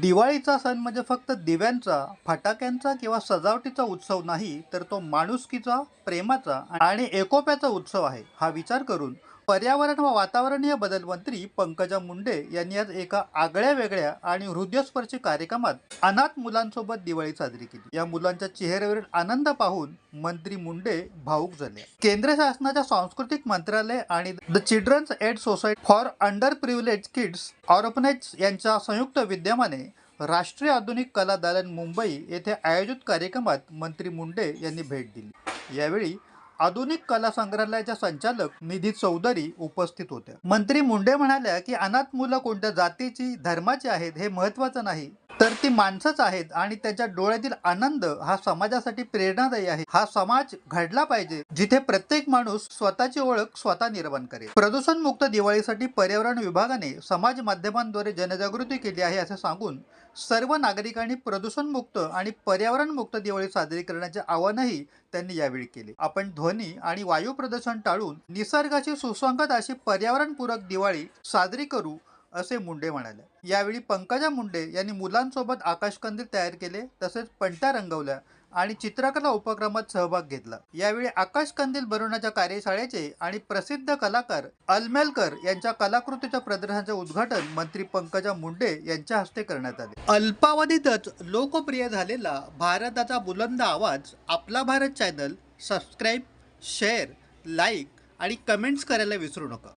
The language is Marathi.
दिवाळीचा सण म्हणजे फक्त दिव्यांचा फटाक्यांचा किंवा सजावटीचा उत्सव नाही तर तो माणुसकीचा प्रेमाचा आणि एकोप्याचा उत्सव आहे हा विचार करून पर्यावरण व वातावरणीय बदल मंत्री पंकजा मुंडे यांनी आज एका आगळ्या वेगळ्या आणि हृदयस्पर्शी कार्यक्रमात अनाथ मुलांसोबत दिवाळी साजरी केली. या मुलांच्या चेहऱ्यावरील आनंद पाहून मंत्री मुंडे भाऊक झाले. केंद्र शासनाच्या सांस्कृतिक मंत्रालय आणि the children's aid society for under privilege kids orphanage यांच्या संयुक्त विद्यमाने राष्ट्रीय आधुनिक कला दालन मुंबई येथे आयोजित कार्यक्रमात मंत्री मुंडे यांनी भेट दिली. यावेळी आधुनिक कला संग्रहालयाच्या संचालक निधी चौधरी उपस्थित होत्या मंत्री मुंडे म्हणाल्या की अनाथ मुलं कोणत्या जातीची धर्माची आहेत हे महत्वाचं नाही. तर ती माणसंच आहेत आणि त्याच्या डोळ्यातील आनंद हा समाजासाठी प्रेरणादायी आहे. हा समाज घडला पाहिजे जिथे प्रत्येक माणूस स्वतःची ओळख स्वतः निर्माण करेल. प्रदूषण मुक्त दिवाळीसाठी पर्यावरण विभागाने समाज माध्यमांद्वारे जनजागृती केली आहे असे सांगून सर्व नागरिकांनी प्रदूषण मुक्त आणि पर्यावरण मुक्त दिवाळी साजरी करण्याचे आवाहनही त्यांनी यावेळी केले. आपण ध्वनी आणि वायू प्रदूषण टाळून निसर्गाची सुसंगत अशी पर्यावरणपूरक दिवाळी साजरी करू असे मुंडे म्हणाले. यावेळी पंकजा मुंडे यांनी मुलांसोबत आकाशकंदील तयार केले तसेच पणत्या रंगवल्या आणि चित्रकला उपक्रमात सहभाग घेतला. यावेळी आकाशकंदील बनवण्याच्या कार्यशाळेचे आणि प्रसिद्ध कलाकार अलमेलकर यांच्या कलाकृतीच्या प्रदर्शनाचे उद्घाटन मंत्री पंकजा मुंडे यांच्या हस्ते करण्यात आले. अल्पावधीतच लोकप्रिय झालेला भारताचा बुलंद आवाज Aapla Bharat channel subscribe share like आणि कमेंट्स करायला विसरू नका.